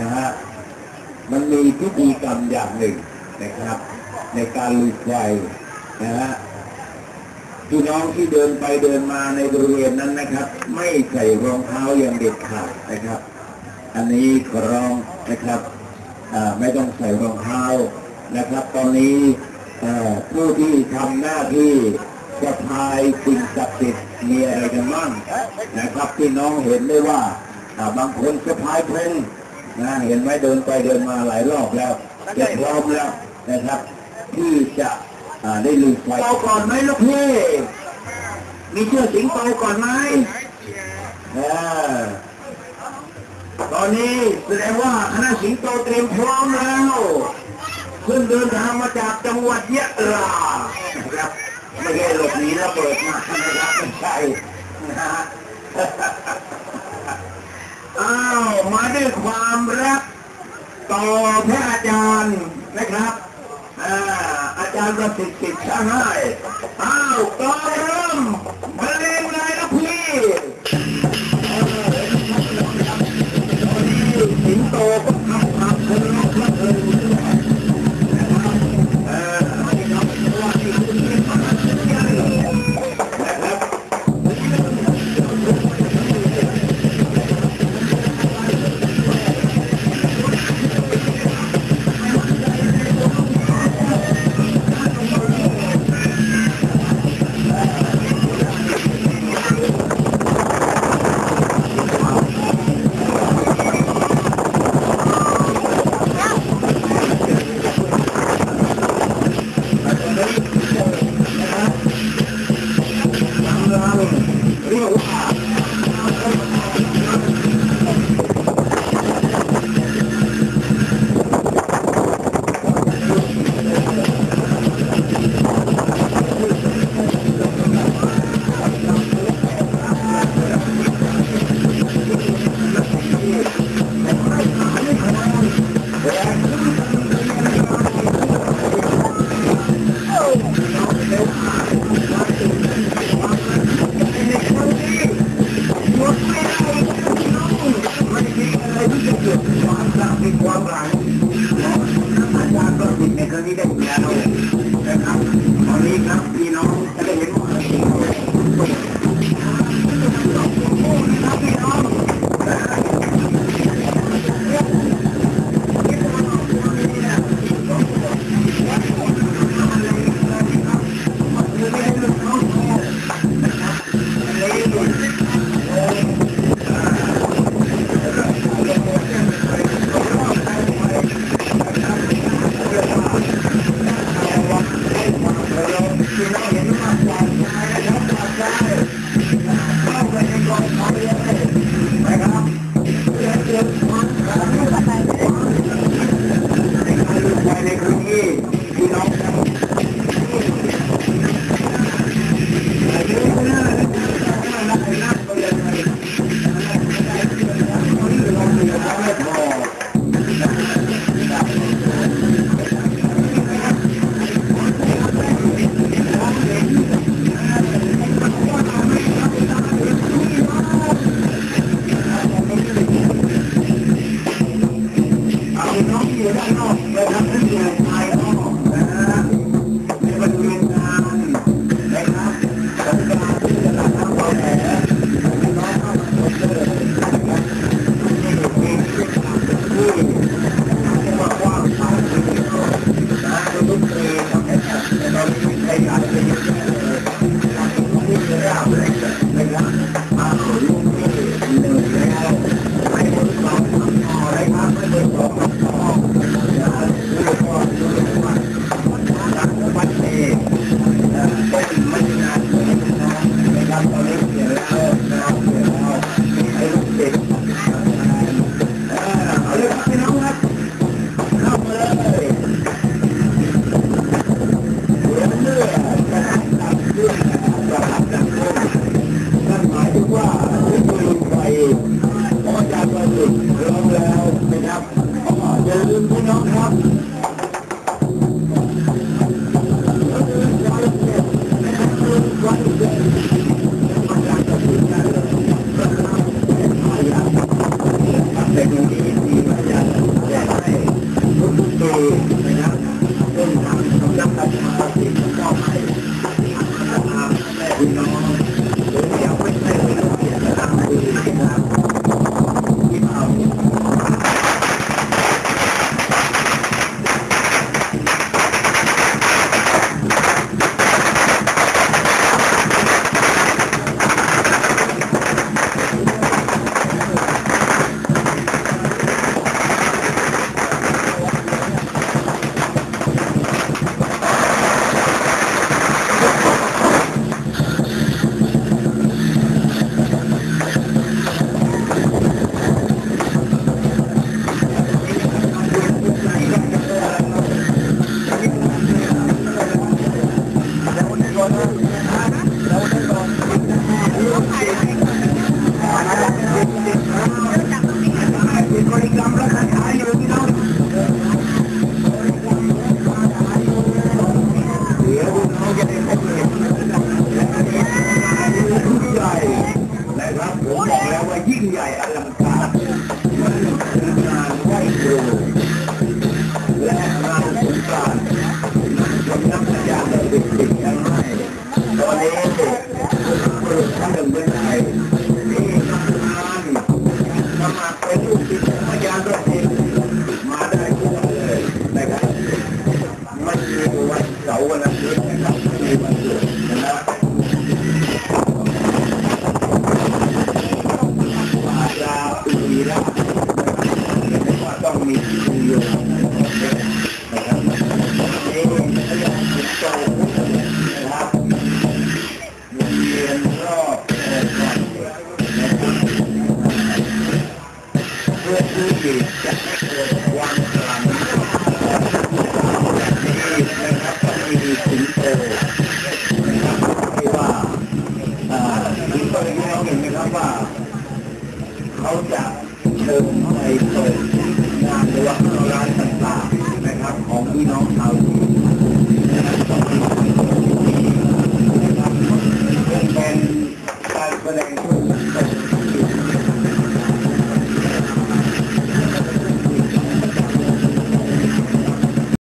นะฮะมันมีพิธีกรรมอย่างหนึ่งนะครับ ในการลุยไฟนะฮะพี่น้องที่เดินไปเดินมาในบริเวณนั้นนะครับ ไม่ใส่รองเท้าอย่างเด็ดขาดนะครับ อันนี้ขอร้องนะครับไม่ต้องใส่รองเท้านะครับ ตอนนี้ผู้ที่ทำหน้าที่สะพายสิ่งศักดิ์สิทธิ์มีอะไรกันบ้างนะครับพี่น้องเห็นได้ว่าบางคนสะพายเพลง นะเห็นไหมเดินไปเดินมาหลายรอบแล้วเจะพร้อมแล้วนะครับ ที่จะได้ลุยไฟเป่าก่อนไหมลูกพี่มีเชื่อสิงเป่าก่อนไหมตอนนี้แสดงว่าคณะสิงโตเตรียมพร้อมแล้วเพิ่งเดินทางมาจากจังหวัดยะลานะครับไม่ใช่หลบหนีแล้วเปิดมานะครับไม่ใช่นะฮะอ้าวมา ด้วยความรักต่อพระอาจารย์นะครับอาอาจารย์ประสิทธิ์สิทธิ์ช่างให้อ้าวก็เริ่ม เไ I'm not, but I'm just here, I'm not. ริงๆวางกลางไม่มีสิ่ง